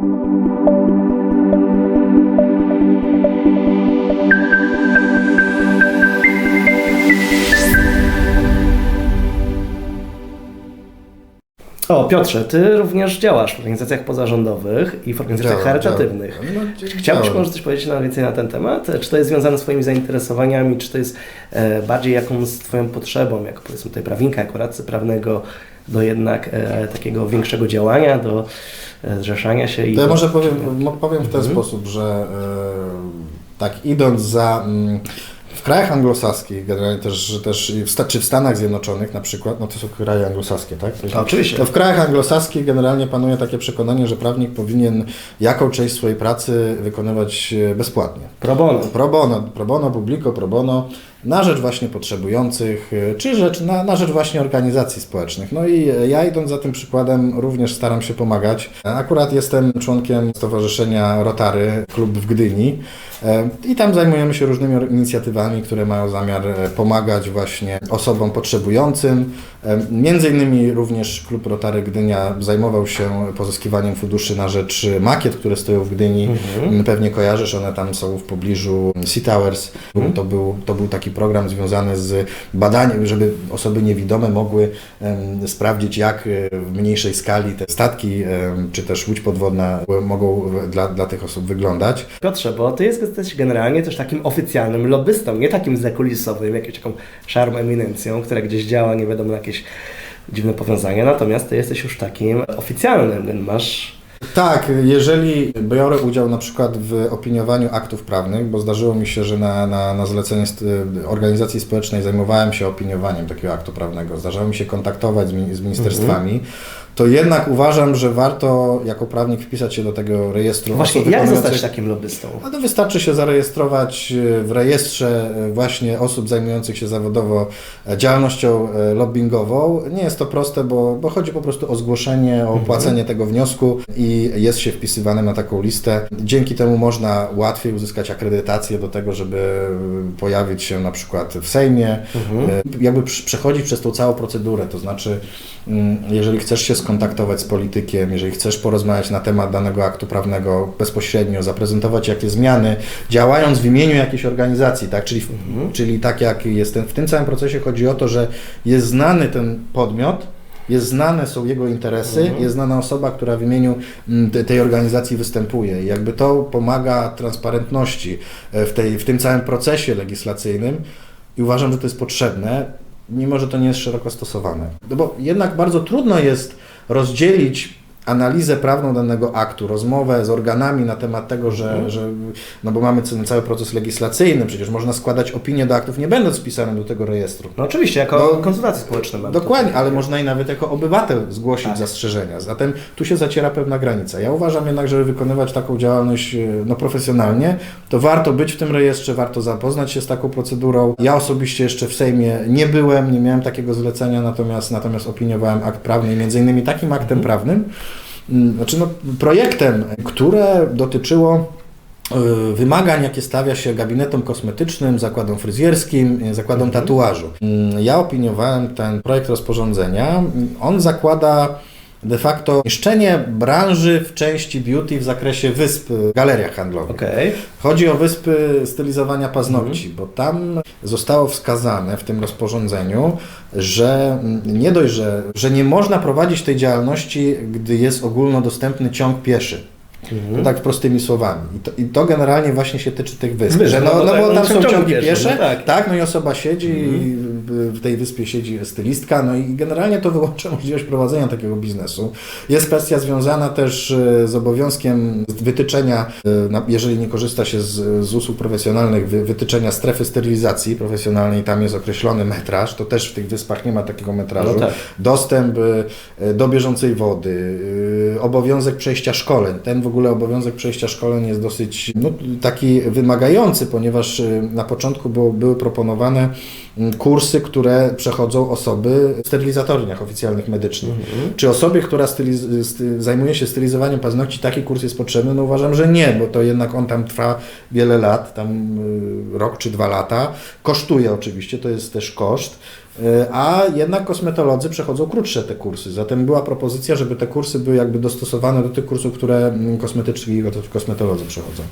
Thank you. O, Piotrze, ty również działasz w organizacjach pozarządowych i w organizacjach Działam, charytatywnych. działam. No, Chciałbyś działam. może coś powiedzieć na więcej na ten temat? Czy to jest związane z Twoimi zainteresowaniami, czy to jest e, bardziej jakąś Twoją potrzebą, jako powiedzmy tutaj prawnika, jako radcy prawnego, do jednak e, takiego większego działania, do e, zrzeszania się i... To ja do- może powiem, powiem w ten Mhm. sposób, że e, tak idąc za... Mm, w krajach anglosaskich, generalnie też, też czy w Stanach Zjednoczonych na przykład, no to są kraje anglosaskie, tak? A, oczywiście. To w krajach anglosaskich generalnie panuje takie przekonanie, że prawnik powinien jaką część swojej pracy wykonywać e, bezpłatnie. Pro bono. Pro bono, pro bono publico, pro bono, na rzecz właśnie potrzebujących, y, czy rzecz, na, na rzecz właśnie organizacji społecznych. No i y, ja idąc za tym przykładem również staram się pomagać. Akurat jestem członkiem Stowarzyszenia Rotary, klub w Gdyni e, i tam zajmujemy się różnymi inicjatywami, które mają zamiar pomagać właśnie osobom potrzebującym. Między innymi również klub Rotary Gdynia zajmował się pozyskiwaniem funduszy na rzecz makiet, które stoją w Gdyni. Mhm. Pewnie kojarzysz, one tam są w pobliżu Sea Towers. Mhm. To, był, to był taki program związany z badaniem, żeby osoby niewidome mogły sprawdzić, jak e, w mniejszej skali te statki czy też łódź podwodna mogą dla, dla tych osób wyglądać. Piotrze, bo ty jesteś generalnie też takim oficjalnym lobbystą, nie takim zakulisowym, jakąś taką szarą eminencją, która gdzieś działa, nie wiadomo, jakieś dziwne powiązania, natomiast ty jesteś już takim oficjalnym, masz... Tak, jeżeli biorę udział na przykład w opiniowaniu aktów prawnych, bo zdarzyło mi się, że na, na, na zlecenie organizacji społecznej zajmowałem się opiniowaniem takiego aktu prawnego, zdarzało mi się kontaktować z, z ministerstwami, to jednak uważam, że warto jako prawnik wpisać się do tego rejestru Właśnie, osób jak zostać takim lobbystą? no to wystarczy się zarejestrować e, w rejestrze e, właśnie osób zajmujących się zawodowo e, działalnością lobbyingową. Nie jest to proste, bo, bo chodzi po prostu o zgłoszenie, o opłacenie tego wniosku i jest się wpisywanym na taką listę. Dzięki temu można łatwiej uzyskać akredytację do tego, żeby pojawić się na przykład w Sejmie, e, jakby przechodzić przez tą całą procedurę, to znaczy mm, jeżeli chcesz się skontaktować z politykiem, jeżeli chcesz porozmawiać na temat danego aktu prawnego bezpośrednio, zaprezentować jakie zmiany, działając w imieniu jakiejś organizacji, tak? czyli, czyli tak jak jest ten, w tym całym procesie chodzi o to, że jest znany ten podmiot, jest znane są jego interesy, jest znana osoba, która w imieniu mm, te- tej organizacji występuje. I jakby to pomaga transparentności e, w, tej, w tym całym procesie legislacyjnym i uważam, że to jest potrzebne, mimo że to nie jest szeroko stosowane. No bo jednak bardzo trudno jest rozdzielić analizę prawną danego aktu, rozmowę z organami na temat tego, że, że no bo mamy cały proces legislacyjny, przecież można składać opinie do aktów, nie będąc wpisanym do tego rejestru. No oczywiście, jako No, konsultacje społeczne. Dokładnie, ale można i nawet jako obywatel zgłosić Tak. zastrzeżenia. Zatem tu się zaciera pewna granica. Ja uważam jednak, żeby wykonywać taką działalność e, no, profesjonalnie, to warto być w tym rejestrze, warto zapoznać się z taką procedurą. Ja osobiście jeszcze w Sejmie nie byłem, nie miałem takiego zlecenia, natomiast, natomiast opiniowałem akt prawny i między innymi takim aktem prawnym, mm, znaczy no, projektem, które dotyczyło y, wymagań, jakie stawia się gabinetom kosmetycznym, zakładom fryzjerskim, y, zakładom tatuażu. Mm, Ja opiniowałem ten projekt rozporządzenia. Mm, On zakłada de facto niszczenie branży w części beauty w zakresie wysp, y, galeriach handlowych. Okej. Chodzi o wyspy stylizowania paznokci, bo tam zostało wskazane w tym rozporządzeniu, że mm, nie dość, że, że nie można prowadzić tej działalności, gdy jest ogólnodostępny ciąg pieszy. To tak prostymi słowami. I to, I to generalnie właśnie się tyczy tych wysp. Wysp, że no no, bo no tak, bo tam są ciągi piesze, piesze, no tak. tak, no i osoba siedzi i w- tej wyspie siedzi stylistka, no i generalnie to wyłącza możliwość prowadzenia takiego biznesu. Jest kwestia związana też e, z obowiązkiem wytyczenia, e, jeżeli nie korzysta się z, z usług profesjonalnych, wy, wytyczenia strefy sterylizacji profesjonalnej, tam jest określony metraż, to też w tych wyspach nie ma takiego metrażu. No tak. Dostęp e, do bieżącej wody, obowiązek przejścia szkoleń. Ten w ogóle obowiązek przejścia szkoleń jest dosyć no, taki wymagający, ponieważ e, na początku było, były proponowane mm, kursy, które przechodzą osoby w sterylizatorniach oficjalnych medycznych. Czy osobie, która styliz- sty, zajmuje się stylizowaniem paznokci, taki kurs jest potrzebny? No uważam, że nie, bo to jednak on tam trwa wiele lat, tam y, rok czy dwa lata. Kosztuje oczywiście, to jest też koszt. E, A jednak kosmetolodzy przechodzą krótsze te kursy. Zatem była propozycja, żeby te kursy były jakby dostosowane do tych kursów, które mm, kosmetyczni kosmetolodzy przechodzą.